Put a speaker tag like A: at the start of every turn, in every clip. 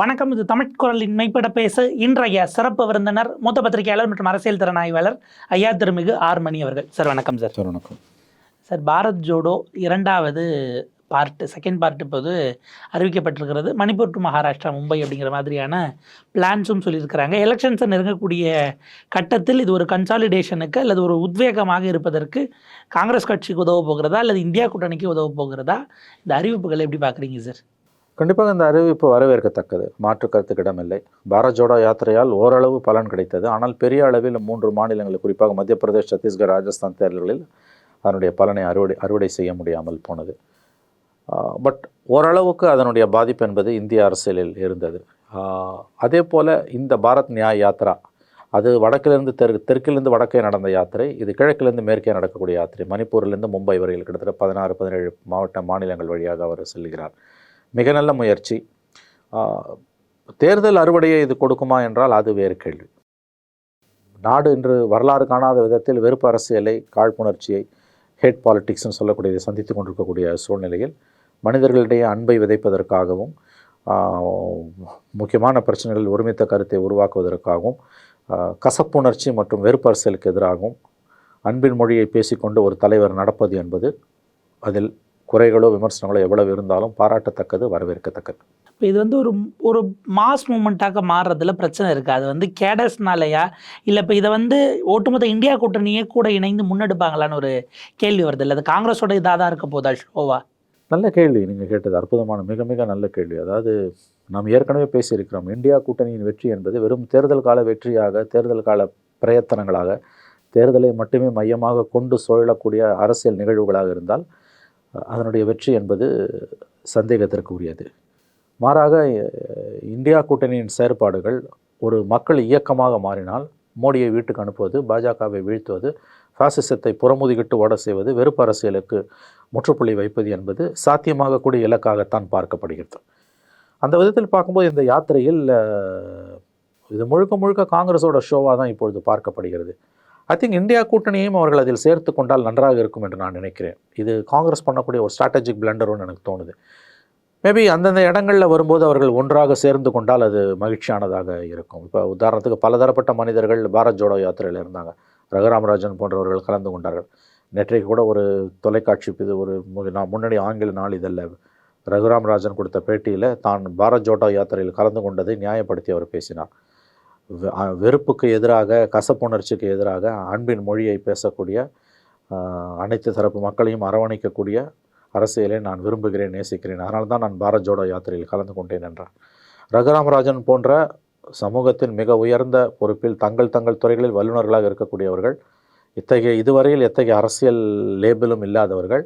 A: வணக்கம் இது தமிழ் குரலின் மெய்ப்பட பேச இன்றைய சிறப்பு விருந்தினர் மூத்த பத்திரிகையாளர் மற்றும் அரசியல் திறனாய்வாளர் ஐயா திருமிகு ஆர் மணி அவர்கள். சார் வணக்கம் சார்.
B: சார் வணக்கம்.
A: சார் பாரத் ஜோடோ இரண்டாவது பார்ட் செகண்ட் பார்ட் இப்போது அறிவிக்கப்பட்டிருக்கிறது. மணிப்பூர் டு மகாராஷ்டிரா மும்பை அப்படிங்கிற மாதிரியான பிளான்ஸும் சொல்லியிருக்கிறாங்க. எலெக்ஷன்ஸை நெருங்கக்கூடிய கட்டத்தில் இது ஒரு கன்சாலிடேஷனுக்கு அல்லது ஒரு உத்வேகமாக இருப்பதற்கு காங்கிரஸ் கட்சிக்கு உதவ போகிறதா அல்லது இந்தியா கூட்டணிக்கு உதவ போகிறதா? இந்த அறிவிப்புகளை எப்படி பார்க்குறீங்க சார்?
B: கண்டிப்பாக இந்த அறிவிப்பு வரவேற்கத்தக்கது. மாற்று கருத்துக்கு இடமில்லை பாரத் ஜோடோ யாத்திரையால் ஓரளவு பலன் கிடைத்தது. ஆனால் பெரிய அளவில் மூன்று மாநிலங்கள் குறிப்பாக மத்திய பிரதேஷ் சத்தீஸ்கர் ராஜஸ்தான் தேர்தல்களில் அதனுடைய பலனை அறுவடை அறுவடை செய்ய முடியாமல் போனது. பட் ஓரளவுக்கு அதனுடைய பாதிப்பு என்பது இந்திய அரசியலில் இருந்தது. அதே போல் இந்த பாரத் நியாய யாத்ரா அது வடக்கிலிருந்து தெற்கு தெற்கிலிருந்து வடக்கே நடந்த யாத்திரை இது கிழக்கிலிருந்து மேற்கே நடக்கக்கூடிய யாத்திரை. மணிப்பூரிலிருந்து மும்பை வரையில் கிட்டத்தட்ட பதினாறு பதினேழு மாவட்ட மாநிலங்கள் வழியாக அவர் செல்கிறார். மிக நல்ல முயற்சி. தேர்தல் அறுவடையை இது கொடுக்குமா என்றால் அது வேறு கேள்வி. நாடு இன்று வரலாறு காணாத விதத்தில் வெறுப்பு அரசியலை காழ்ப்புணர்ச்சியை ஹேட் பாலிட்டிக்ஸ்னு சொல்லக்கூடியதை சந்தித்து கொண்டிருக்கக்கூடிய சூழ்நிலையில் மனிதர்களிடையே அன்பை விதைப்பதற்காகவும் முக்கியமான பிரச்சனைகளில் ஒருமித்த கருத்தை உருவாக்குவதற்காகவும் கசப்புணர்ச்சி மற்றும் வெறுப்பு அரசியலுக்கு எதிராகவும் அன்பின் மொழியை பேசிக்கொண்டு ஒரு தலைவர் நடப்பது என்பது அதில் குறைகளோ விமர்சனங்களோ எவ்வளவு இருந்தாலும் பாராட்டத்தக்கது வரவேற்கத்தக்கது.
A: இப்போ இது வந்து ஒரு ஒரு மாஸ் மூமெண்ட்டாக மாறுறதுல பிரச்சனை இருக்குது அது வந்து கேடஸ்னாலயா இல்லை இப்போ இதை வந்து ஒட்டுமொத்த இந்தியா கூட்டணியே கூட இணைந்து முன்னெடுப்பாங்களான்னு ஒரு கேள்வி வருது. இல்லை அது காங்கிரஸோட இதாக தான் இருக்க போதா ஷோவா
B: நல்ல கேள்வி நீங்கள் கேட்டது. அற்புதமான மிக மிக நல்ல கேள்வி. அதாவது நாம் ஏற்கனவே பேசியிருக்கிறோம். இந்தியா கூட்டணியின் வெற்றி என்பது வெறும் தேர்தல் கால வெற்றியாக தேர்தல் கால பிரயத்தனங்களாக தேர்தலை மட்டுமே மையமாக கொண்டு சுழலக்கூடிய அரசியல் நிகழ்வுகளாக இருந்தால் அதனுடைய வெற்றி என்பது சந்தேகத்திற்கு உரியது மாறாக இந்தியா கூட்டணியின் செயற்பாடுகள் ஒரு மக்கள் இயக்கமாக மாறினால் மோடியை வீட்டுக்கு அனுப்புவது பாஜகவை வீழ்த்துவது பாசிசத்தை புறமுதுகிட்டு ஓட செய்வது வெறுப்பு அரசியலுக்கு முற்றுப்புள்ளி வைப்பது என்பது சாத்தியமாகக்கூடிய இலக்காகத்தான் பார்க்கப்படுகிறது. அந்த விதத்தில் பார்க்கும்போது இந்த யாத்திரையில் இது முழுக்க முழுக்க காங்கிரஸோட ஷோவாக தான் இப்பொழுது பார்க்கப்படுகிறது. ஐ திங்க் இந்தியா கூட்டணியையும் அவர்கள் அதில் சேர்த்து கொண்டால் நன்றாக இருக்கும் என்று நான் நினைக்கிறேன். இது காங்கிரஸ் பண்ணக்கூடிய ஒரு ஸ்ட்ராட்டஜிக் பிளண்டர்னு எனக்கு தோணுது. மேபி அந்தந்த இடங்களில் வரும்போது அவர்கள் ஒன்றாக சேர்ந்து கொண்டால் அது மகிழ்ச்சியானதாக இருக்கும். இப்போ உதாரணத்துக்கு பலதரப்பட்ட மனிதர்கள் பாரத் ஜோடோ யாத்திரையில் இருந்தாங்க. ரகுராமராஜன் போன்றவர்கள் கலந்து கொண்டார்கள். நேற்றைக்கு கூட ஒரு தொலைக்காட்சி இது ஒரு மு- நான் நாள் ஆங்கில நாளிதழில் ரகுராமராஜன் கொடுத்த பேட்டியில் தான் பாரத் ஜோடோ யாத்திரையில் கலந்து கொண்டதை நியாயப்படுத்தி அவர் பேசினார். வெறுப்புக்கு எதிராக கசப்புணர்ச்சிக்கு எதிராக அன்பின் மொழியை பேசக்கூடிய அனைத்து தரப்பு மக்களையும் அரவணைக்கக்கூடிய அரசியலை நான் விரும்புகிறேன் நேசிக்கிறேன். அதனால தான் நான் பாரத் ஜோடோ யாத்திரையில் கலந்து கொண்டேன் என்றார் ரகுராமராஜன் போன்ற சமூகத்தின் மிக உயர்ந்த பொறுப்பில் தங்கள் தங்கள் துறைகளில் வல்லுநர்களாக இருக்கக்கூடியவர்கள் இத்தகைய இதுவரையில் எத்தகைய அரசியல் லேபிளும் இல்லாதவர்கள்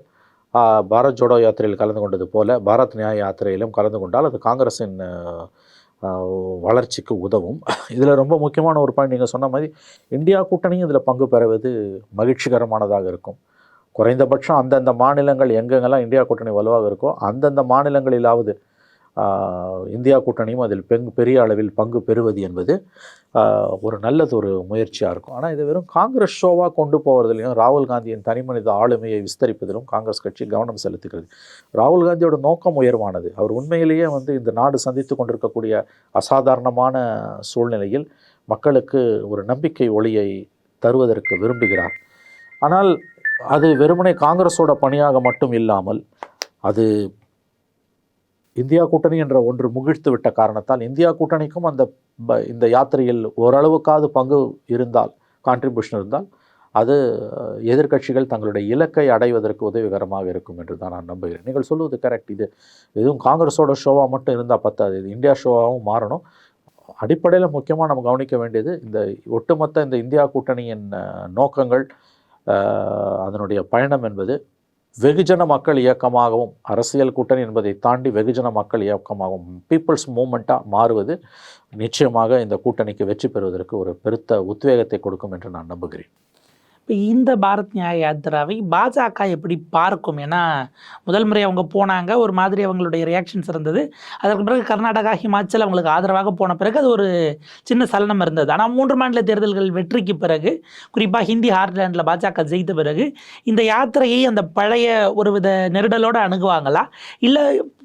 B: பாரத் ஜோடோ யாத்திரையில் கலந்து கொண்டது போல பாரத் நியாய யாத்திரையிலும் கலந்து கொண்டால் அது காங்கிரஸின் வளர்ச்சிக்கு உதவும். இதில் ரொம்ப முக்கியமான ஒரு பாயிண்ட் நீங்கள் சொன்ன மாதிரி இந்தியா கூட்டணியும் இதில் பங்கு பெறுவது மகிழ்ச்சிகரமானதாக இருக்கும். குறைந்தபட்சம் அந்தந்த மாநிலங்கள் எங்கெங்கெல்லாம் இந்தியா கூட்டணி வலுவாக இருக்கோ அந்தந்த மாநிலங்களிலாவது இந்தியா கூட்டணியும் அதில் பெங் பெரிய அளவில் பங்கு பெறுவது என்பது ஒரு நல்லது ஒரு முயற்சியாக இருக்கும். ஆனால் இது வெறும் காங்கிரஸ் ஷோவாக கொண்டு போவதிலையும் ராகுல் காந்தியின் தனிமனித ஆளுமையை விஸ்தரிப்பதிலும் காங்கிரஸ் கட்சி கவனம் செலுத்துகிறது. ராகுல் காந்தியோட நோக்கம் உயர்வானது. அவர் உண்மையிலேயே வந்து இந்த நாடு சந்தித்து கொண்டிருக்கக்கூடிய அசாதாரணமான சூழ்நிலையில் மக்களுக்கு ஒரு நம்பிக்கை ஒளியை தருவதற்கு விரும்புகிறார். ஆனால் அது வெறுமனே காங்கிரஸோட பணியாக மட்டும் இல்லாமல் அது இந்தியா கூட்டணி என்ற ஒன்று முகிழ்த்து விட்ட காரணத்தால் இந்தியா கூட்டணிக்கும் அந்த ப- இந்த யாத்திரையில் ஓரளவுக்காவது பங்கு இருந்தால் கான்ட்ரிபியூஷன் இருந்தால் அது எதிர்கட்சிகள் எதிர்க்கட்சிகள் தங்களுடைய இலக்கை அடைவதற்கு உதவிகரமாக இருக்கும் என்று தான் நான் நம்புகிறேன். நீங்கள் சொல்லுவது கரெக்ட் இது எதுவும் காங்கிரஸோட ஷோவாக மட்டும் இருந்தால் பத்தாது. இது இந்தியா ஷோவாகவும் மாறணும். அடிப்படையில் முக்கியமாக நம்ம கவனிக்க வேண்டியது இந்த ஒட்டுமொத்த இந்த இந்தியா கூட்டணியின் நோக்கங்கள் அதனுடைய பயணம் என்பது வெகுஜன மக்கள் இயக்கமாகவும் அரசியல் கூட்டணி என்பதை தாண்டி வெகுஜன மக்கள் இயக்கமாகவும் பீப்புள்ஸ் மூமெண்ட்டாக மாறுவது நிச்சயமாக இந்த கூட்டணிக்கு வெற்றி பெறுவதற்கு ஒரு பெருத்த உத்வேகத்தை கொடுக்கும் என்று நான் நம்புகிறேன்.
A: இப்போ இந்த பாரத் நியாய யாத்திராவை பாஜக எப்படி பார்க்கும்? ஏன்னா முதல் முறை அவங்க போனாங்க ஒரு மாதிரி அவங்களுடைய ரியாக்ஷன்ஸ் இருந்தது அதற்கு பிறகு கர்நாடகா ஹிமாச்சல் அவங்களுக்கு ஆதரவாக போன பிறகு அது ஒரு சின்ன சலனம் இருந்தது. ஆனால் மூன்று மாநில தேர்தல்கள் வெற்றிக்கு பிறகு குறிப்பாக ஹிந்தி ஹார்ட்லேண்டில் பாஜக ஜெயித்த பிறகு இந்த யாத்திரையை அந்த பழைய ஒரு வித நெருடலோடு அணுகுவாங்களா? இல்லை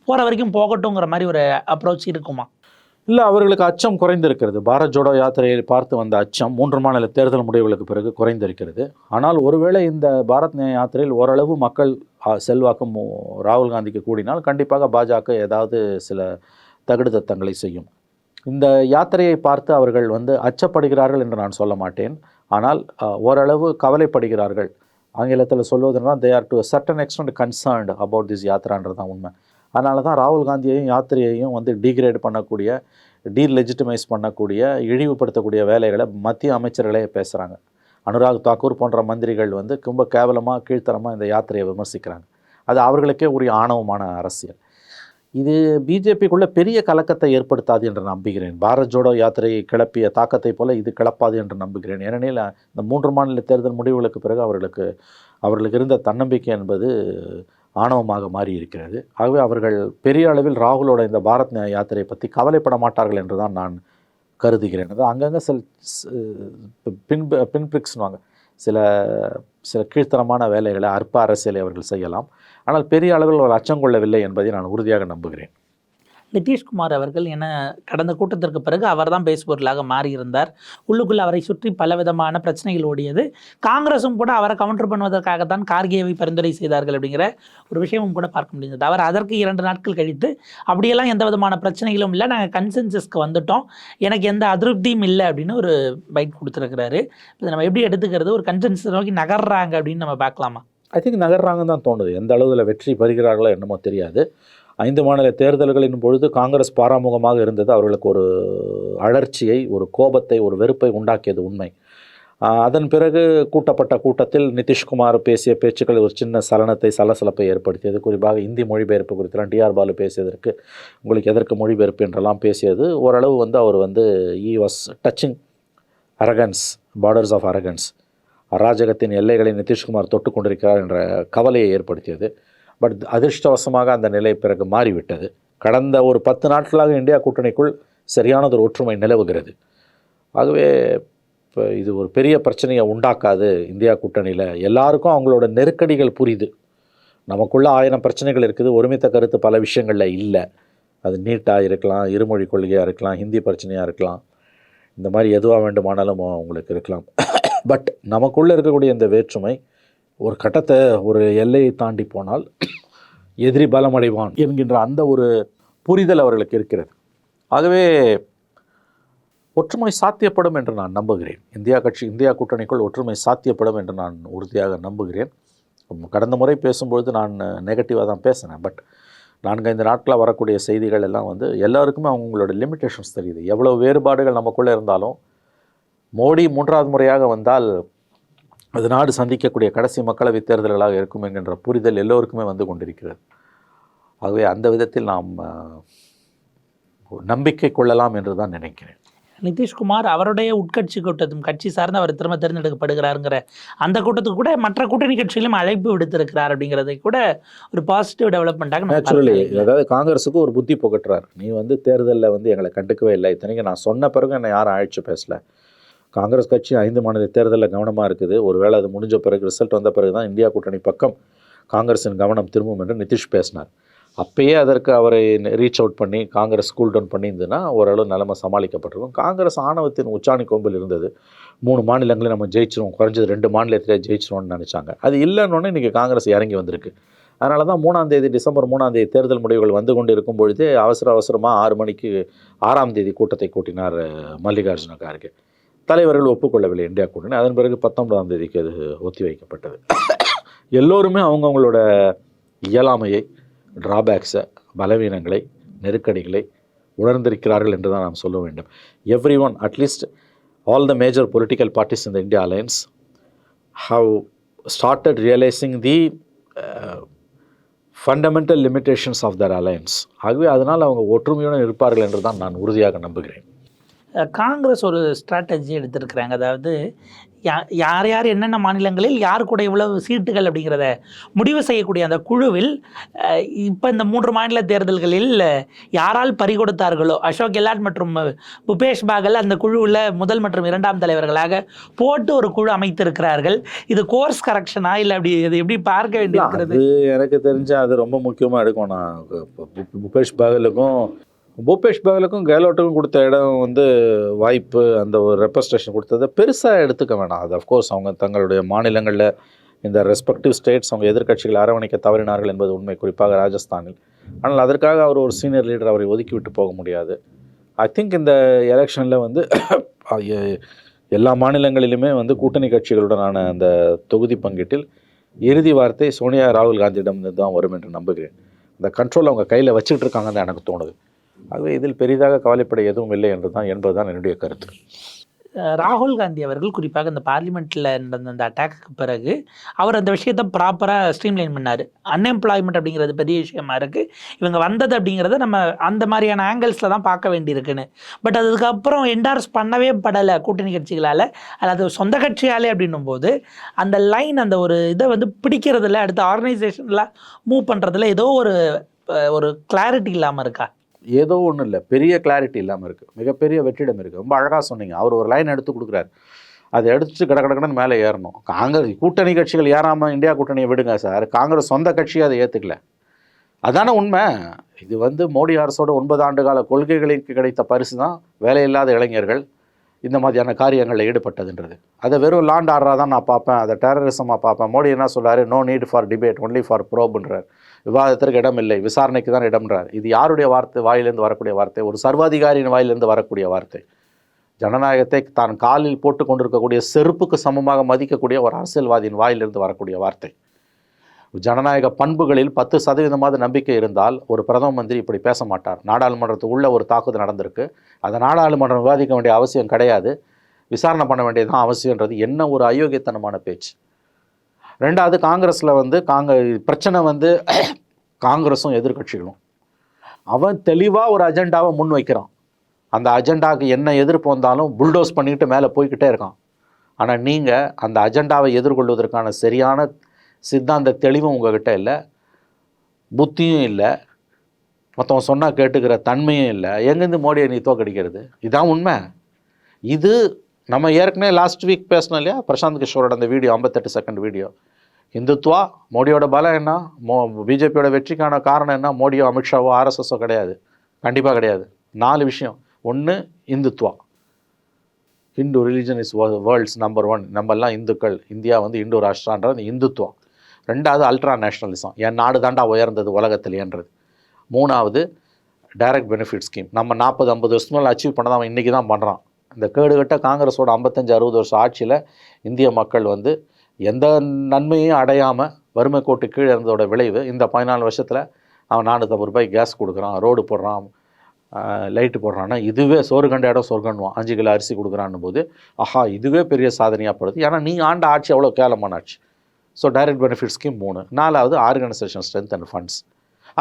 A: போகிற வரைக்கும் போகட்டுங்கிற மாதிரி ஒரு அப்ரோச் இருக்குமா?
B: இல்லை அவர்களுக்கு அச்சம் குறைந்திருக்கிறது. பாரத் ஜோடோ யாத்திரையை பார்த்து வந்த அச்சம் மூன்று மாநில தேர்தல் முடிவுகளுக்கு பிறகு குறைந்திருக்கிறது. ஆனால் ஒருவேளை இந்த பாரத் யாத்திரையில் ஓரளவு மக்கள் செல்வாக்கம் செல்வாக்கும் ராகுல் காந்திக்கு கூடினால் கண்டிப்பாக பாஜக ஏதாவது சில தகுடுதத்தங்களை செய்யும். இந்த யாத்திரையை பார்த்து அவர்கள் வந்து அச்சப்படுகிறார்கள் என்று நான் சொல்ல மாட்டேன். ஆனால் ஓரளவு கவலைப்படுகிறார்கள். ஆங்கிலத்தில் சொல்வதுன்னா they are to certain extent concerned about this யாத்திரான்றது தான் உண்மை. அதனால தான் ராகுல் காந்தியையும் யாத்திரையையும் வந்து டீக்ரேட் பண்ணக்கூடிய டீலெஜிட்டிமைஸ் பண்ணக்கூடிய இழிவுபடுத்தக்கூடிய வேலைகளை மத்திய அமைச்சர்களே பேசுகிறாங்க அனுராக் தாக்கூர் போன்ற மந்திரிகள் வந்து ரொம்ப கேவலமாக கீழ்த்தரமாக இந்த யாத்திரையை விமர்சிக்கிறாங்க. அது அவர்களுக்கே உரிய ஆணவமான அரசியல். இது பிஜேபிக்குள்ளே பெரிய கலக்கத்தை ஏற்படுத்தாது என்று நம்புகிறேன். பாரத் ஜோடோ யாத்திரையை கிளப்பிய தாக்கத்தை போல இது கிளப்பாது என்று நம்புகிறேன். ஏனெனில் இந்த மூன்று மாநில தேர்தல் முடிவுகளுக்கு பிறகு அவர்களுக்கு அவர்களுக்கு இருந்த தன்னம்பிக்கை என்பது ஆணவமாக மாறி இருக்கிறது ஆகவே அவர்கள் பெரிய அளவில் ராகுலோட இந்த பாரத் யாத்திரையை பற்றி கவலைப்பட மாட்டார்கள் என்று தான் நான் கருதுகிறேன். அது அங்கங்கே சில பின் பின்பிரிக்ஸ்னுவாங்க சில சில கீழ்த்தனமான வேலைகளை அற்ப அரசியலை அவர்கள் செய்யலாம். ஆனால் பெரிய அளவில் ஒரு அச்சம் கொள்ளவில்லை என்பதை நான் உறுதியாக நம்புகிறேன்.
A: நிதிஷ்குமார் அவர்கள் என கடந்த கூட்டத்திற்கு பிறகு அவர்தான் பேசுபொருளாக மாறியிருந்தார். உள்ளுக்குள் அவரை சுற்றி பலவிதமான பிரச்சனைகள் ஓடியது. காங்கிரஸும் கூட அவரை கவுண்டர் பண்ணுவதற்காகத்தான் கார்கேவை பரிந்துரை செய்தார்கள் அப்படிங்கிற ஒரு விஷயமும் கூட பார்க்க முடிந்தது. அவர் அதற்கு இரண்டு நாட்கள் கழித்து அப்படியெல்லாம் எந்த விதமான பிரச்சனைகளும் இல்லை. நாங்கள் கன்சென்சஸ்க்கு வந்துட்டோம். எனக்கு எந்த அதிருப்தியும் இல்லை அப்படின்னு ஒரு பைட் கொடுத்துருக்கிறாரு. இதை நம்ம எப்படி எடுத்துக்கிறது? ஒரு கன்சென்சஸ் நோக்கி நகர்றாங்க அப்படின்னு நம்ம பார்க்கலாமா?
B: ஐ திங்க் நகர்றாங்கன்னு தான் தோணுது. எந்த அளவில் வெற்றி பெறுகிறார்களோ என்னமோ தெரியாது. ஐந்து மாநில தேர்தல்களின் பொழுது காங்கிரஸ் பாராமுகமாக இருந்தது. அவர்களுக்கு ஒரு அழற்சியை ஒரு கோபத்தை ஒரு வெறுப்பை உண்டாக்கியது உண்மை. அதன் பிறகு கூட்டப்பட்ட கூட்டத்தில் நிதிஷ்குமார் பேசிய பேச்சுக்கள் ஒரு சின்ன சலனத்தை சலசலப்பை ஏற்படுத்தியது. குறிப்பாக இந்தி மொழிபெயர்ப்பு குறித்தெல்லாம் டிஆர் பாலு பேசியதற்கு உங்களுக்கு எதற்கு மொழிபெயர்ப்பு என்றெல்லாம் பேசியது. ஓரளவு வந்து அவர் வந்து he was touching arrogance borders of arrogance அராஜகத்தின் எல்லைகளை நிதிஷ்குமார் தொட்டு கொண்டிருக்கிறார் என்ற கவலையை ஏற்படுத்தியது. பட் அதிர்ஷ்டவசமாக அந்த நிலை பிறகு மாறிவிட்டது. கடந்த ஒரு பத்து நாட்களாக இந்தியா கூட்டணிக்குள் சரியானது ஒரு ஒற்றுமை நிலவுகிறது. ஆகவே இப்போ இது ஒரு பெரிய பிரச்சனையை உண்டாக்காது இந்தியா கூட்டணியில். எல்லாருக்கும் அவங்களோட நெருக்கடிகள் புரியுது. நமக்குள்ளே ஆயிரம் பிரச்சனைகள் இருக்குது. ஒருமித்த கருத்து பல விஷயங்களில் இல்லை. அது நீட்டாக இருக்கலாம் இருமொழி கொள்கையாக இருக்கலாம் ஹிந்தி பிரச்சனையாக இருக்கலாம். இந்த மாதிரி எதுவாக வேண்டுமானாலும் அவங்களுக்கு இருக்கலாம். பட் நமக்குள்ளே இருக்கக்கூடிய இந்த வேற்றுமை ஒரு கட்டத்தை ஒரு எல்லையை தாண்டி போனால் எதிரி பலமடைவான் என்கின்ற அந்த ஒரு புரிதல் அவர்களுக்கு இருக்கிறது. ஆகவே ஒற்றுமை சாத்தியப்படும் என்று நான் நம்புகிறேன். இந்தியா கட்சி இந்தியா கூட்டணிக்குள் ஒற்றுமை சாத்தியப்படும் என்று நான் உறுதியாக நம்புகிறேன். கடந்த முறை பேசும்பொழுது நான் நெகட்டிவாக தான் பேசினேன். பட் நான்கைந்து நாட்களாக வரக்கூடிய செய்திகள் எல்லாம் வந்து எல்லாருக்குமே அவங்களோட லிமிட்டேஷன்ஸ் தெரியுது. எவ்வளோ வேறுபாடுகள் நமக்குள்ளே இருந்தாலும் மோடி மூன்றாவது முறையாக வந்தால் அது நாடு சந்திக்கக்கூடிய கடைசி மக்களவைத் தேர்தல்களாக இருக்கும் என்கின்ற புரிதல் எல்லோருக்குமே வந்து கொண்டிருக்கிறது. ஆகவே அந்த விதத்தில் நாம் நம்பிக்கை கொள்ளலாம் என்று தான் நினைக்கிறேன்.
A: நிதிஷ்குமார் அவருடைய உட்கட்சி கூட்டத்தும் கட்சி சார்ந்து அவர் திரும்ப தேர்ந்தெடுக்கப்படுகிறாருங்கிற அந்த கூட்டத்துக்கு கூட மற்ற கூட்டணி கட்சியிலும் அழைப்பு விடுத்திருக்கிறார் அப்படிங்கிறதை கூட ஒரு பாசிட்டிவ் டெவலப்மெண்ட்டாக
B: நேச்சுரலி. அதாவது காங்கிரஸுக்கு ஒரு புத்தி புகட்டுறார். நீ வந்து தேர்தலில் வந்து எங்களை கண்டுக்கவே இல்லை. இத்தனைக்கு நான் சொன்ன பிறகு என்னை யாரும் அழைச்சு பேசல. காங்கிரஸ் கட்சி ஐந்து மாநில தேர்தலில் கவனமாக இருக்குது. ஒருவேளை அது முடிஞ்ச பிறகு ரிசல்ட் வந்த பிறகு தான் இந்தியா கூட்டணி பக்கம் காங்கிரஸின் கவனம் திரும்பும் என்று நிதிஷ் பேசினார். அப்பயே அதற்கு அவரை ரீச் அவுட் பண்ணி காங்கிரஸ் கூல் டவுன் பண்ணியிருந்ததுன்னா ஓரளவு நிலைமை சமாளிக்கப்பட்டிருக்கும். காங்கிரஸ் ஆணவத்தின் உச்சாணி கொம்பில் இருந்தது. மூணு மாநிலங்களையும் நம்ம ஜெயிச்சிருவோம். குறைஞ்சது ரெண்டு மாநிலத்திலே ஜெயிச்சிருவோம்னு நினச்சாங்க. அது இல்லைன்னு இன்றைக்கி காங்கிரஸ் இறங்கி வந்திருக்கு. அதனால தான் மூணாம் தேதி டிசம்பர் மூணாம் தேதி தேர்தல் முடிவுகள் வந்து கொண்டு இருக்கும் பொழுதே அவசர அவசரமாக ஆறு மணிக்கு ஆறாம் தேதி கூட்டத்தை கூட்டினார் மல்லிகார்ஜுன கார்கே. தலைவர்கள் ஒப்புக்கொள்ளவில்லை இந்தியா கூட்டணி. அதன் பிறகு பத்தொன்பதாம் தேதிக்கு அது ஒத்தி வைக்கப்பட்டது. எல்லோருமே அவங்கவுங்களோட இயலாமையை டிராபேக்ஸை பலவீனங்களை நெருக்கடிகளை உணர்ந்திருக்கிறார்கள் என்று தான் நாம் சொல்ல வேண்டும். Every one at least all the major political parties இந்த India alliance have started realizing the fundamental limitations of their alliance ஆகவே அதனால் அவங்க ஒற்றுமையுடன் இருப்பார்கள் என்று தான் நான் உறுதியாக நம்புகிறேன்.
A: காங்கிரஸ் ஒரு ஸ்ட்ராட்டஜி எடுத்திருக்கிறாங்க. அதாவது யா- யார் யார் என்னென்ன மாநிலங்களில் யார் கூட இவ்வளவு சீட்டுகள் அப்படிங்கிறத முடிவு செய்யக்கூடிய அந்த குழுவில் இப்போ இந்த மூன்று மாநில தேர்தல்களில் யாரால் பறிகொடுத்தார்களோ அசோக் கெலாட் மற்றும் புபேஷ் பாகல் அந்த குழுவில் முதல் மற்றும் இரண்டாம் தலைவர்களாக போட்டு ஒரு குழு அமைத்திருக்கிறார்கள். இது கோர்ஸ் கரெக்ஷனா இல்லை அப்படி இது எப்படி பார்க்க வேண்டியிருக்கிறது?
B: எனக்கு தெரிஞ்ச அது ரொம்ப முக்கியமாக எடுக்கும் நான் புபேஷ் பாகலுக்கும் பூபேஷ் பகலுக்கும் கேலோட்டுக்கும் கொடுத்த இடம் வந்து வாய்ப்பு அந்த ஒரு ரெப்ரஸ்டேஷன் கொடுத்ததை பெருசாக எடுத்துக்க வேணாம். அது அஃப்கோர்ஸ் அவங்க தங்களுடைய மாநிலங்களில் இந்த ரெஸ்பெக்டிவ் ஸ்டேட்ஸ் அவங்க எதிர்க்கட்சிகள் அரவணைக்க தவறினார்கள் என்பது உண்மை. குறிப்பாக ராஜஸ்தானில். ஆனால் அதற்காக அவர் ஒரு சீனியர் லீடர் அவரை ஒதுக்கிவிட்டு போக முடியாது. ஐ திங்க் இந்த எலெக்ஷனில் வந்து எல்லா மாநிலங்களிலுமே வந்து கூட்டணி கட்சிகளுடனான அந்த தொகுதி பங்கீட்டில் இறுதி வார்த்தை சோனியா ராகுல் காந்தியிடம் தான் வரும் என்று நம்புகிறேன். அந்த கண்ட்ரோல் அவங்க கையில் வச்சுக்கிட்டு இருக்காங்கன்னு தான் எனக்கு தோணுது. ஆகவே இதில் பெரிதாக கவலைப்பட எதுவும் இல்லை என்று தான் என்பதுதான் என்னுடைய கருத்து.
A: ராகுல் காந்தி அவர்கள் குறிப்பாக இந்த பார்லிமெண்ட்டில் நடந்த அந்த அட்டாக்கு பிறகு அவர் அந்த விஷயத்தை ப்ராப்பராக ஸ்ட்ரீம்லைன் பண்ணார். அன்எம்ப்ளாய்மெண்ட் அப்படிங்கிறது பெரிய விஷயமா இருக்குது இவங்க வந்தது அப்படிங்கிறத நம்ம அந்த மாதிரியான ஆங்கிள்ஸில் தான் பார்க்க வேண்டியிருக்குன்னு. பட் அதுக்கப்புறம் என்டார்ஸ் பண்ணவே படலை கூட்டணி கட்சிகளால். அல்லது சொந்த கட்சியாலே அப்படின்னும் போது அந்த லைன் அந்த ஒரு இதை வந்து பிடிக்கிறதுல அடுத்த ஆர்கனைசேஷனில் மூவ் பண்ணுறதுல ஏதோ ஒரு ஒரு கிளாரிட்டி இல்லாமல் இருக்கா?
B: ஏதோ ஒன்றும் இல்லை. பெரிய கிளாரிட்டி இல்லாமல் இருக்குது மிகப்பெரிய வெற்றிடம் இருக்குது ரொம்ப அழகாக சொன்னீங்க. அவர் ஒரு லைன் எடுத்து கொடுக்குறாரு. அதை எடுத்துட்டு கட கடகடன்னு மேலே ஏறணும். காங்கிரஸ் கூட்டணி கட்சிகள் ஏறாமல் இந்தியா கூட்டணியை விடுங்க சார். காங்கிரஸ் சொந்த கட்சியை அதை ஏற்றுக்கல அதானே உண்மை? இது வந்து மோடி அரசோட ஒன்பது ஆண்டு கால கொள்கைகளுக்கு கிடைத்த பரிசு தான் வேலையில்லாத இளைஞர்கள். இந்த மாதிரியான காரியங்களில் ஈடுபட்டதுன்றது. அதை வெறும் லாண்ட் ஆர்டராக தான் நான் பார்ப்பேன். அதை டெரரிசமாக பார்ப்பேன். மோடி என்ன சொல்றாரு? No need for debate only for ப்ரோப்ன்றார் விவாதத்திற்கு இடம் இல்லை. விசாரணைக்கு தான் இடம்ன்றார் இது யாருடைய வார்த்தை? வாயிலிருந்து வரக்கூடிய வார்த்தை? ஒரு சர்வாதிகாரியின் வாயிலிருந்து வரக்கூடிய வார்த்தை. ஜனநாயகத்தை தான் காலில் போட்டு கொண்டிருக்கக்கூடிய செருப்புக்கு சமமாக மதிக்கக்கூடிய ஒரு அரசியல்வாதியின் வாயிலிருந்து வரக்கூடிய வார்த்தை. ஜனநாயக பண்புகளில் பத்து சதவீதமாவது நம்பிக்கை இருந்தால் ஒரு பிரதம மந்திரி இப்படி பேச மாட்டார். நாடாளுமன்றத்துக்கு உள்ள ஒரு தாக்குதல் நடந்திருக்கு. அதை நாடாளுமன்றம் விவாதிக்க வேண்டிய அவசியம் கிடையாது. விசாரணை பண்ண வேண்டியதுதான் அவசியன்றது என்ன ஒரு அயோக்கியத்தனமான பேச்சு. ரெண்டாவது காங்கிரஸில் வந்து காங்க பிரச்சனை வந்து காங்கிரஸும் எதிர்க்கட்சிகளும். அவன் தெளிவாக ஒரு அஜெண்டாவை முன் வைக்கிறான். அந்த அஜெண்டாவுக்கு என்ன எதிர்ப்பு வந்தாலும் புல்டோஸ் பண்ணிட்டு மேலே போய்கிட்டே இருக்கான். ஆனால் நீங்கள் அந்த அஜெண்டாவை எதிர்கொள்வதற்கான சரியான சித்தாந்த தெளிவும் உங்ககிட்ட இல்லை. புத்தியும் இல்லை. மற்றவன் சொன்னால் கேட்டுக்கிற தன்மையும் இல்லை. எங்கேருந்து மோடியை நீ தோக்கடிக்கிறது இதான் உண்மை. இது நம்ம ஏற்கனவே லாஸ்ட் வீக் பேசணும் இல்லையா? பிரசாந்த் கிஷோரோட அந்த வீடியோ ஐம்பத்தெட்டு செகண்ட் வீடியோ. இந்துத்வா மோடியோட பலம் என்ன? மோ பிஜேபியோட வெற்றிக்கான காரணம் என்ன? மோடியோ அமித்ஷாவோ ஆர்எஸ்எஸோ கிடையாது. கண்டிப்பாக கிடையாது. நாலு விஷயம். ஒன்று Hindutva Hindu religion is world's number one நம்மெல்லாம் இந்துக்கள். இந்தியா வந்து இந்து ராஷ்டிரான்றது இந்துத்துவம். ரெண்டாவது அல்ட்ரா நேஷனலிசம் என் நாடு தாண்டா உயர்ந்தது உலகத்திலேன்றது மூணாவது டைரக்ட் பெனிஃபிட் ஸ்கீம் நம்ம நாற்பது ஐம்பது வருஷம் மேலே அச்சீவ் பண்ண அவன் இன்றைக்கி தான் பண்ணுறான் இந்த கேடுகட்ட காங்கிரஸோட ஐம்பத்தஞ்சு அறுபது வருஷம் ஆட்சியில் இந்திய மக்கள் வந்து எந்த நன்மையும் அடையாமல் வறுமை கோட்டு கீழே இருந்ததோட விளைவு இந்த பதினாலு வருஷத்தில் அவன் நானூற்றம்பது ரூபாய் கேஸ் கொடுக்குறான் ரோடு போடுறான் லைட்டு போடுறான்னா இதுவே சோறு கண்ட இடம் சொர்க்கண்ணுவான் அஞ்சு கிலோ அரிசி கொடுக்குறான்னு போது ஆஹா இதுவே பெரிய சாதனையாக படுது. ஏன்னா நீ ஆண்ட ஆட்சி அவ்வளோ கேவலமான ஆட்சி? ஸோ டைரக்ட் பெனிஃபிட் ஸ்கீம் மூணு. நாலாவது ஆர்கனைசேஷன் ஸ்ட்ரென்த் அண்ட் ஃபண்ட்ஸ்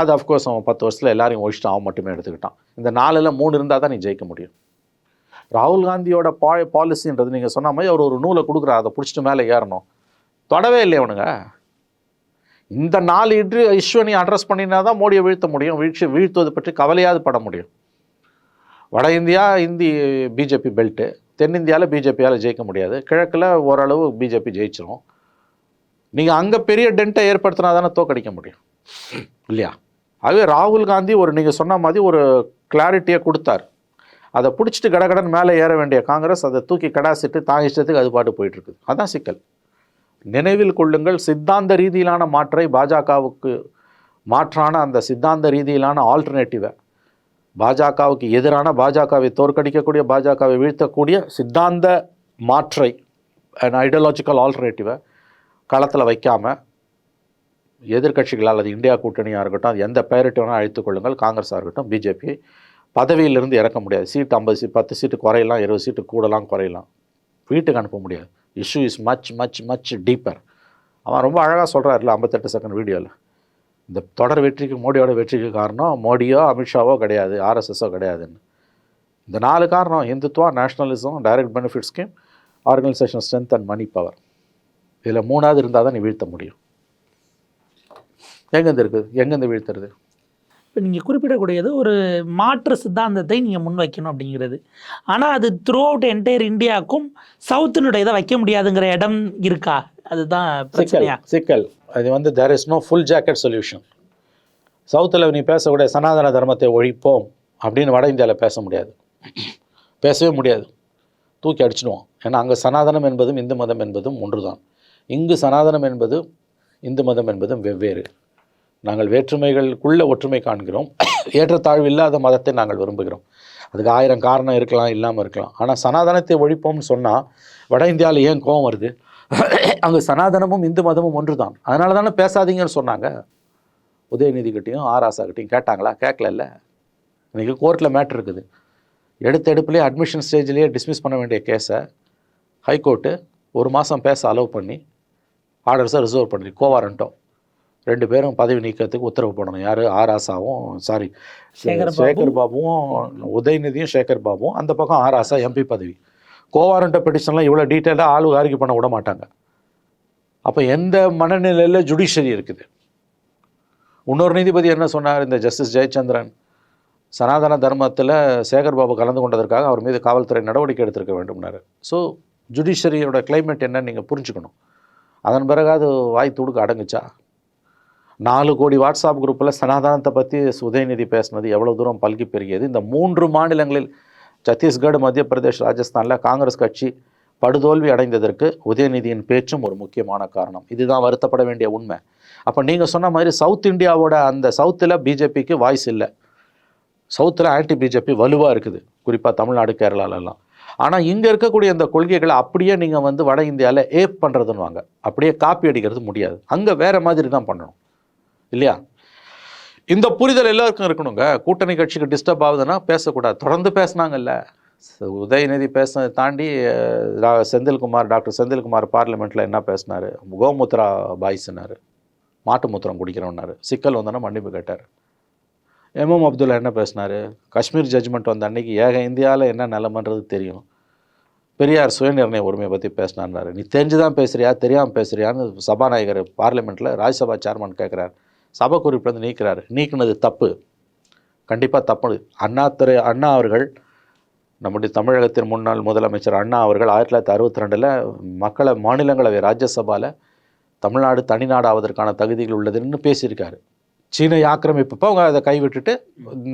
B: அது அஃப்கோர்ஸ் அவன் பத்து வருஷத்தில் எல்லாரையும் ஒழிச்சிட்டு அவன் மட்டுமே எடுத்துக்கிட்டான். இந்த நாலில் மூணு இருந்தால் தான் நீ ஜெயிக்க முடியும். ராகுல் காந்தியோட பா பாலிசின்றது நீங்கள் சொன்ன மாதிரி அவர் ஒரு நூலை கொடுக்குறா அதை பிடிச்சிட்டு மேலே ஏறணும். தொடவே இல்லை அவனுங்க இந்த நாலு இன்று இஷ்யூ நீ அட்ரஸ் பண்ணினா தான் மோடியை வீழ்த்த முடியும். வீழ்ச்சி வீழ்த்துவது பற்றி கவலையாவது பட முடியும். வட இந்தியா இந்தி பிஜேபி பெல்ட்டு தென்னிந்தியாவில் பிஜேபியால் ஜெயிக்க முடியாது. கிழக்கில் ஓரளவு பிஜேபி ஜெயிச்சிரும். நீங்கள் அங்கே பெரிய டென்ட்டை ஏற்படுத்தினா தானே தோக்கடிக்க முடியும். இல்லையா? அதுவே ராகுல் காந்தி ஒரு நீங்கள் சொன்ன மாதிரி ஒரு கிளாரிட்டியை கொடுத்தார். அதை பிடிச்சிட்டு கடகடன் மேலே ஏற வேண்டிய காங்கிரஸ் அதை தூக்கி கடாசிட்டு தான் இஷ்டத்துக்கு அது பாட்டு போயிட்டு இருக்குது அதான் சிக்கல். நினைவில் கொள்ளுங்கள் சித்தாந்த ரீதியிலான மாற்றை பாஜகவுக்கு மாற்றான அந்த சித்தாந்த ரீதியிலான ஆல்டர்னேட்டிவை பாஜகவுக்கு எதிரான பாஜகவை தோற்கடிக்கக்கூடிய பாஜகவை வீழ்த்தக்கூடிய சித்தாந்த மாற்றை ஐடியாலஜிக்கல் ஆல்டர்னேட்டிவை களத்தில் வைக்காமல் எதிர்கட்சிகளால் அது இந்தியா கூட்டணியாக இருக்கட்டும் அது எந்த பெயரிட்டு வேணால் அழைத்துக் கொள்ளுங்கள். காங்கிரஸாக இருக்கட்டும் பிஜேபி பதவியிலிருந்து இறக்க முடியாது. சீட் ஐம்பது சீட் பத்து சீட்டு குறையலாம் இருபது சீட்டு கூடலாம் குறையலாம். வீட்டுக்கு அனுப்ப முடியாது. Issue is much much much deeper அவன் ரொம்ப அழகாக சொல்கிறாருல ஐம்பத்தெட்டு செகண்ட் வீடியோவில் இந்த தொடர் வெற்றிக்கு மோடியோட வெற்றிக்கு காரணம் மோடியோ அமித்ஷாவோ கிடையாது ஆர்எஸ்எஸோ கிடையாதுன்னு. இந்த நாலு காரணம் Hindutva nationalism direct benefit scheme organisation strength and money power இதில் மூணாவது இருந்தால் தான் நீ வீழ்த்த முடியும். எங்கேருந்து இருக்குது? எங்கேருந்து வீழ்த்துறது?
A: இப்போ நீங்கள் குறிப்பிடக்கூடியது ஒரு மாற்று சித்தாந்தத்தை நீங்கள் முன்வைக்கணும் அப்படிங்கிறது. ஆனால் அது த்ரூ அவுட் என்டையர் இந்தியாவுக்கும் சவுத்தினுடைய இதை வைக்க முடியாதுங்கிற இடம் இருக்கா? அதுதான்
B: சிக்கல்
A: பிரச்சனையா?
B: சிக்கல். அது வந்து there is no full jacket solution சவுத்தில் நீ பேசக்கூடிய சனாதன தர்மத்தை ஒழிப்போம் அப்படின்னு வட இந்தியாவில் பேச முடியாது. பேசவே முடியாது. தூக்கி அடிச்சிடுவோம். ஏன்னா அங்கே சனாதனம் என்பதும் இந்து மதம் என்பதும் ஒன்றுதான். இங்கு சனாதனம் என்பதும் இந்து மதம் என்பதும் வெவ்வேறு. நாங்கள் வேற்றுமைகளுக்குள்ள ஒற்றுமை காண்கிறோம். ஏற்றத்தாழ்வு இல்லாத மதத்தை நாங்கள் விரும்புகிறோம். அதுக்கு ஆயிரம் காரணம் இருக்கலாம் இல்லாமல் இருக்கலாம். ஆனால் சனாதனத்தை ஒழிப்போம்னு சொன்னால் வட இந்தியாவில் ஏன் கோவம் வருது? அங்கே சனாதனமும் இந்து மதமும் ஒன்று தான் அதனால தானே பேசாதீங்கன்னு சொன்னாங்க. உதயநிதி கிட்டேயும் ஆராசா கேட்டாங்களா? கேட்கல இன்றைக்கி கோர்ட்டில் மேட்ரு இருக்குது. எடுத்த எடுப்புலேயே அட்மிஷன் ஸ்டேஜ்லேயே டிஸ்மிஸ் பண்ண வேண்டிய கேஸை ஹைகோர்ட்டு ஒரு மாதம் பேச அலோவ் பண்ணி ஆர்டர்ஸை ரிசர்வ் பண்ணி கோவாரண்ட்டும் ரெண்டு பேரும் பதவி நீக்கத்துக்கு உத்தரவு போடணும். யார்? ஆர் ஆசாவும் சாரி
A: சேகர் பாபு.
B: சேகர் பாபுவும் உதயநிதியும் சேகர் பாபுவும் அந்த பக்கம் ஆர் ஆசா எம்பி பதவி. கோவாரண்ட பெட்டிஷன்லாம் இவ்வளோ டீட்டெயிலாக ஆளு ஆர்கியூ பண்ண விட மாட்டாங்க. அப்போ எந்த மனநிலையில் ஜுடிஷரி இருக்குது? இன்னொரு நீதிபதி என்ன சொன்னார்? இந்த ஜஸ்டிஸ் ஜெயச்சந்திரன் சனாதன தர்மத்தில் சேகர் பாபு கலந்து கொண்டதற்காக அவர் மீது காவல்துறை நடவடிக்கை எடுத்திருக்க வேண்டும்னாரு. ஸோ ஜுடிஷரியோட கிளைமேட் என்னன்னு நீங்கள் புரிஞ்சுக்கணும். அதன் பிறகு அது வாய் துடுக்க அடங்குச்சா? நாலு கோடி வாட்ஸ்அப் குரூப்பில் சனாதனத்தை பற்றி உதயநிதி பேசினது எவ்வளோ தூரம் பல்கி பெருகியது? இந்த மூன்று மாநிலங்களில் சத்தீஸ்கர் மத்திய பிரதேஷ் ராஜஸ்தானில் காங்கிரஸ் கட்சி படுதோல்வி அடைந்ததற்கு உதயநிதியின் பேச்சும் ஒரு முக்கியமான காரணம். இதுதான் வருத்தப்பட வேண்டிய உண்மை. அப்போ நீங்கள் சொன்ன மாதிரி சவுத் இந்தியாவோட அந்த சவுத்தில் பிஜேபிக்கு வாய்ஸ் இல்லை. சவுத்தில் ஆன்டி பிஜேபி வலுவாக இருக்குது. குறிப்பாக தமிழ்நாடு கேரளாலெல்லாம். ஆனால் இங்கே இருக்கக்கூடிய அந்த கொள்கைகளை அப்படியே நீங்கள் வந்து வட இந்தியாவில் ஏப் பண்ணுறதுன்னு வாங்க அப்படியே காப்பி அடிக்கிறது முடியாது. அங்கே வேறு மாதிரி தான் பண்ணணும். இல்லையா? இந்த புரிதல் எல்லாருக்கும் இருக்கணுங்க. கூட்டணி கட்சிக்கு டிஸ்டர்ப் ஆகுதுன்னா பேசக்கூடாது. தொடர்ந்து பேசுனாங்கல்ல. உதயநிதி பேச தாண்டி செந்தில்குமார் டாக்டர் செந்தில்குமார் பார்லிமெண்ட்டில் என்ன பேசினார்? கோமுத்ரா பாய்ஸ்னார் மாட்டு மூத்திரம் குடிக்கிறோன்னாரு. சிக்கல் வந்தோன்னா மன்னிப்பு கேட்டார். எம்எம் அப்துல்லா என்ன பேசினார்? காஷ்மீர் ஜட்ஜ்மெண்ட் வந்த அன்னைக்கு ஏக இந்தியாவில் என்ன நிலமன்றது தெரியும். பெரியார் சுயநிர்ணய உரிமையை பற்றி பேசினான்னாரு நீ தெரிஞ்சு தான் பேசுகிறியா தெரியாமல் பேசுறியான்னு சபாநாயகர் பார்லிமெண்ட்டில் ராஜ்யசபா சேர்மன் கேட்குறாரு சபை குறிப்பிலேருந்து நீக்கிறாரு. நீக்கினது தப்பு. கண்டிப்பாக தப்பு அண்ணா அண்ணா அவர்கள் நம்முடைய தமிழகத்தின் முன்னாள் முதலமைச்சர் அண்ணா அவர்கள் ஆயிரத்தி தொள்ளாயிரத்தி அறுபத்தி ரெண்டில் மக்களை மாநிலங்களவை ராஜ்யசபாவில் தமிழ்நாடு தனிநாடாவதற்கான தகுதிகள் உள்ளதுன்னு பேசியிருக்காரு. சீன ஆக்கிரமிப்பப்போ அவங்க அதை கைவிட்டுட்டு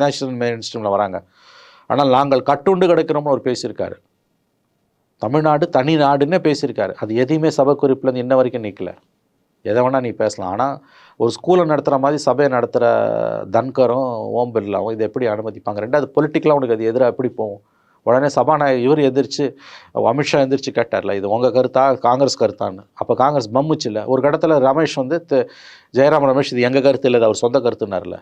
B: நேஷனல் மெயின் ஸ்ட்ரீமில் வராங்க. ஆனால் நாங்கள் கட்டுண்டு கிடக்கிறோம்னு அவர் பேசியிருக்காரு. தமிழ்நாடு தனி நாடுன்னு பேசியிருக்காரு. அது எதையுமே சபை குறிப்பில் இன்ன வரைக்கும் நிற்கல எதை வேணால் நீ பேசலாம். ஆனால் ஒரு ஸ்கூலை நடத்துகிற மாதிரி சபையை நடத்துகிற தன்கரும் ஓம் பிர்லாவும் இதை எப்படி அனுமதிப்பாங்க? ரெண்டாவது பொலிட்டிக்கலாக உனக்கு அது எதிராக எப்படி போகும்? உடனே சபாநாயகர் இவர் எதிர்த்து அமித்ஷா எந்திரிச்சு கேட்டார்ல இது உங்கள் கருத்தா? காங்கிரஸ் கருத்தான்னு. அப்போ காங்கிரஸ் பம்முச்சு இல்லை ஒரு கடத்தில் ரமேஷ் வந்து ஜெயராம் ரமேஷ் இது எங்கள் கருத்து இல்லை அவர் சொந்த கருத்துனார்ல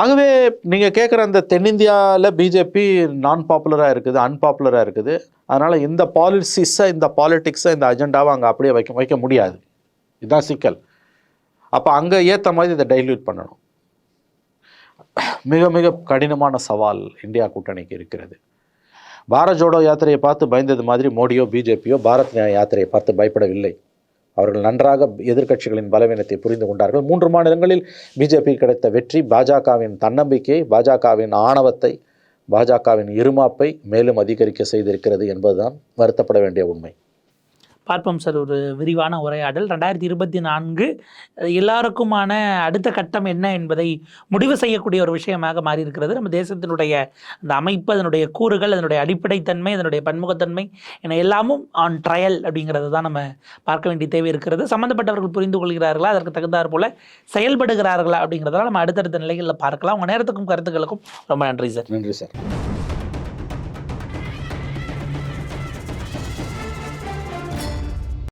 B: ஆகவே நீங்கள் கேட்குற அந்த தென்னிந்தியாவில் பிஜேபி நான் பாப்புலராக இருக்குது அன்பாப்புலராக இருக்குது. அதனால் இந்த பாலிசிஸை இந்த பாலிட்டிக்ஸை இந்த அஜெண்டாவை அங்கே அப்படியே வைக்க வைக்க முடியாது. இதுதான் சிக்கல். அப்போ அங்கே ஏற்ற மாதிரி இதை டைல்யூட் பண்ணணும். மிக மிக கடினமான சவால் இந்தியா கூட்டணிக்கு இருக்கிறது. பாரத் ஜோடோ யாத்திரையை பார்த்து பயந்தது மாதிரி மோடியோ பிஜேபியோ பாரத் நியாய யாத்திரையை பார்த்து பயப்படவில்லை. அவர்கள் நன்றாக எதிர்க்கட்சிகளின் பலவீனத்தை புரிந்து கொண்டார்கள். மூன்று மாநிலங்களில் பிஜேபி கிடைத்த வெற்றி பாஜகவின் தன்னம்பிக்கை பாஜகவின் ஆணவத்தை பாஜகவின் இருமாப்பை மேலும் அதிகரிக்க செய்திருக்கிறது என்பதுதான் வருத்தப்பட வேண்டிய உண்மை.
A: பார்ப்போம் சார் ஒரு விரிவான உரையாடல். ரெண்டாயிரத்தி இருபத்தி நான்கு எல்லாருக்குமான அடுத்த கட்டம் என்ன என்பதை முடிவு செய்யக்கூடிய ஒரு விஷயமாக மாறி இருக்கிறது நம்ம தேசத்தினுடைய அந்த அமைப்பு அதனுடைய கூறுகள் அதனுடைய அடிப்படைத்தன்மை அதனுடைய பன்முகத்தன்மை என எல்லாமும் ஆன் ட்ரையல் அப்படிங்கிறது தான் நம்ம பார்க்க வேண்டிய தேவை இருக்கிறது. சம்மந்தப்பட்டவர்கள் புரிந்து கொள்கிறார்களா? அதற்கு தகுந்தாற் போல செயல்படுகிறார்களா அப்படிங்கிறதெல்லாம் நம்ம அடுத்தடுத்த நிலைகளில் பார்க்கலாம். உங்கள் நேரத்துக்கும் கருத்துக்களுக்கும் ரொம்ப நன்றி சார்.
B: நன்றி சார்.